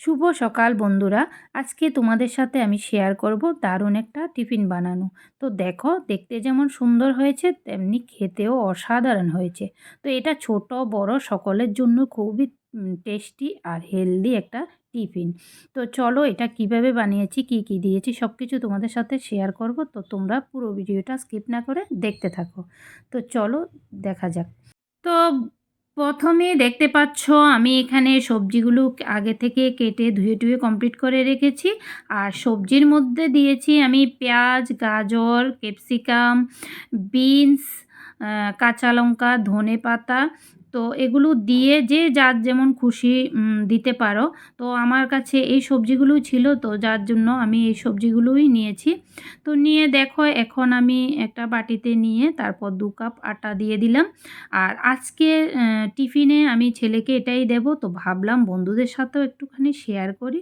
শুভ সকাল বন্ধুরা। আজকে তোমাদের সাথে আমি শেয়ার করব দারুণ একটা টিফিন বানানো। তো দেখো, দেখতে যেমন সুন্দর হয়েছে, তেমনি খেতেও অসাধারণ হয়েছে। তো এটা ছোট, বড় সকলের জন্য খুবই টেস্টি আর হেলদি একটা টিফিন। তো চলো এটা কীভাবে বানিয়েছি, কি কি দিয়েছি সব কিছু তোমাদের সাথে শেয়ার করব। তো তোমরা পুরো ভিডিওটা স্কিপ না করে দেখতে থাকো। তো চলো দেখা যাক। তো প্রথমে দেখতে পাচ্ছ আমি এখানে সবজিগুলো আগে থেকে কেটে ধুয়ে টুয়ে কমপ্লিট করে রেখেছি। আর সবজির মধ্যে দিয়েছি আমি পেঁয়াজ, গাজর, ক্যাপসিকাম, বিনস কাঁচা লঙ্কা ধনে পাতা তো এগুলো দিয়ে যে যার যেমন খুশি দিতে পারো। তো আমার কাছে এই সবজিগুলো ছিল, তো যার জন্য আমি এই সবজিগুলোই নিয়েছি। তো নিয়ে দেখো, এখন আমি একটা বাটিতে নিয়ে তারপর দু কাপ আটা দিয়ে দিলাম। আর আজকে টিফিনে আমি ছেলেকে এটাই দেব, তো ভাবলাম বন্ধুদের সাথেও একটুখানি শেয়ার করি।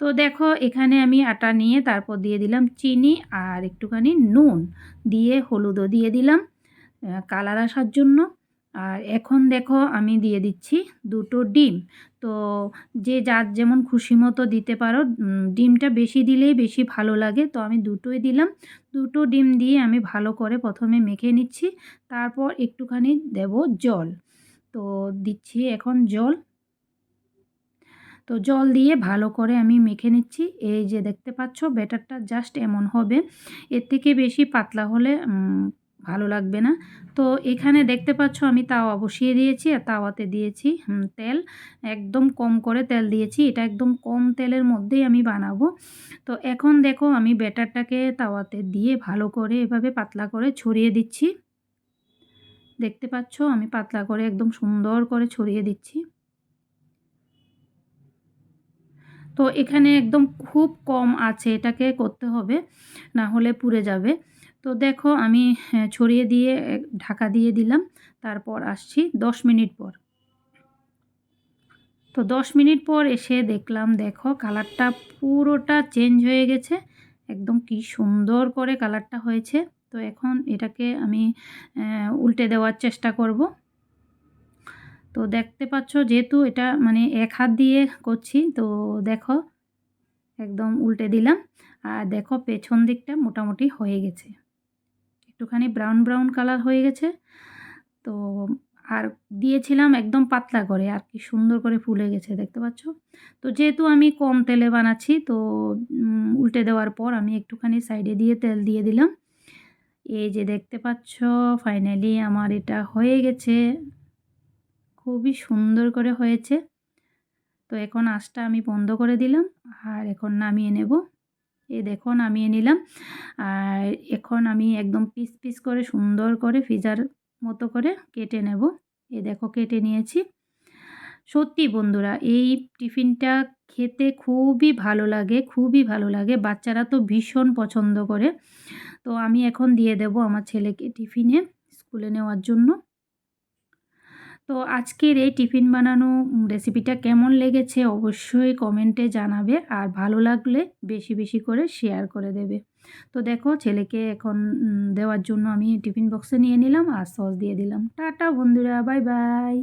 তো দেখো, এখানে আমি আটা নিয়ে তারপর দিয়ে দিলাম চিনি আর একটুখানি নুন। দিয়ে হলুদও দিয়ে দিলাম কালার আসার জন্য। আর এখন দেখো আমি দিয়ে দিচ্ছি দুটো ডিম। তো যে যার যেমন খুশি মতো দিতে পারো ডিমটা বেশি দিলেই বেশি ভালো লাগে। তো আমি দুটোই দিলাম। দুটো ডিম দিয়ে আমি ভালো করে প্রথমে মেখে নিচ্ছি, তারপর একটুখানি দেব জল। তো দিচ্ছি এখন জল। তো জল দিয়ে ভালো করে আমি মেখে নিচ্ছি। এই যে দেখতে পাচ্ছ, ব্যাটারটা জাস্ট এমন হবে। এর থেকে বেশি পাতলা হলে ভালো লাগবে না। তো এখানে দেখতে পাচ্ছ আমি তাওয়া বসিয়ে দিয়েছি আর তাওয়াতে দিয়েছি তেল। একদম কম করে তেল দিয়েছি। এটা একদম কম তেলের মধ্যেই আমি বানাবো। তো এখন দেখো আমি ব্যাটারটাকে তাওয়াতে দিয়ে ভালো করে এভাবে পাতলা করে ছড়িয়ে দিচ্ছি। দেখতে পাচ্ছ আমি পাতলা করে একদম সুন্দর করে ছড়িয়ে দিচ্ছি। তো এখানে একদম খুব কম আছে এটাকে করতে হবে, না হলে পুড়ে যাবে। তো দেখো আমি হ্যাঁ, ছড়িয়ে দিয়ে ঢাকা দিয়ে দিলাম। তারপর আসছি দশ মিনিট পর। তো দশ মিনিট পর এসে দেখলাম দেখো কালারটা পুরোটা চেঞ্জ হয়ে গেছে। একদম কি সুন্দর করে কালারটা হয়েছে। তো এখন এটাকে আমি উল্টে দেওয়ার চেষ্টা করব। তো দেখতে পাচ্ছ যেহেতু এটা মানে এক হাত দিয়ে করছি তো দেখো একদম উল্টে দিলাম। আর দেখো পেছন দিকটা মোটামুটি হয়ে গেছে। একটুখানি ব্রাউন ব্রাউন কালার হয়ে গেছে। তো আর দিয়েছিলাম একদম পাতলা করে, আর কি সুন্দর করে ফুলে গেছে, দেখতে পাচ্ছ? তো যেহেতু আমি কম তেলে বানাচ্ছি, তো উল্টে দেওয়ার পর আমি একটুখানি সাইডে দিয়ে তেল দিয়ে দিলাম। এই যে দেখতে পাচ্ছ ফাইনালি আমার এটা হয়ে গেছে। খুবই সুন্দর করে হয়েছে। তো এখন আঁচটা আমি বন্ধ করে দিলাম, আর এখন নামিয়ে নেব। এই দেখো নামিয়ে নিলাম। আর এখন আমি একদম পিস পিস করে সুন্দর করে ফিজার মতো করে কেটে নেব। এই দেখো, কেটে নিয়েছি। সত্যি বন্ধুরা, এই টিফিনটা খেতে খুবই ভালো লাগে, খুবই ভালো লাগে। বাচ্চারা তো ভীষণ পছন্দ করে। তো আমি এখন দিয়ে দেব আমার ছেলেকে টিফিনে স্কুলে নেওয়ার জন্য। তো আজকের এই টিফিন বানানো রেসিপিটা কেমন লেগেছে অবশ্যই কমেন্টে জানাবে আর ভালো লাগলে বেশি বেশি করে শেয়ার করে দেবে। তো দেখো ছেলেকে এখন দেওয়ার জন্য আমি টিফিন বক্সে নিয়ে নিলাম আর সস দিয়ে দিলাম। টাটা বন্ধুরা বাই বাই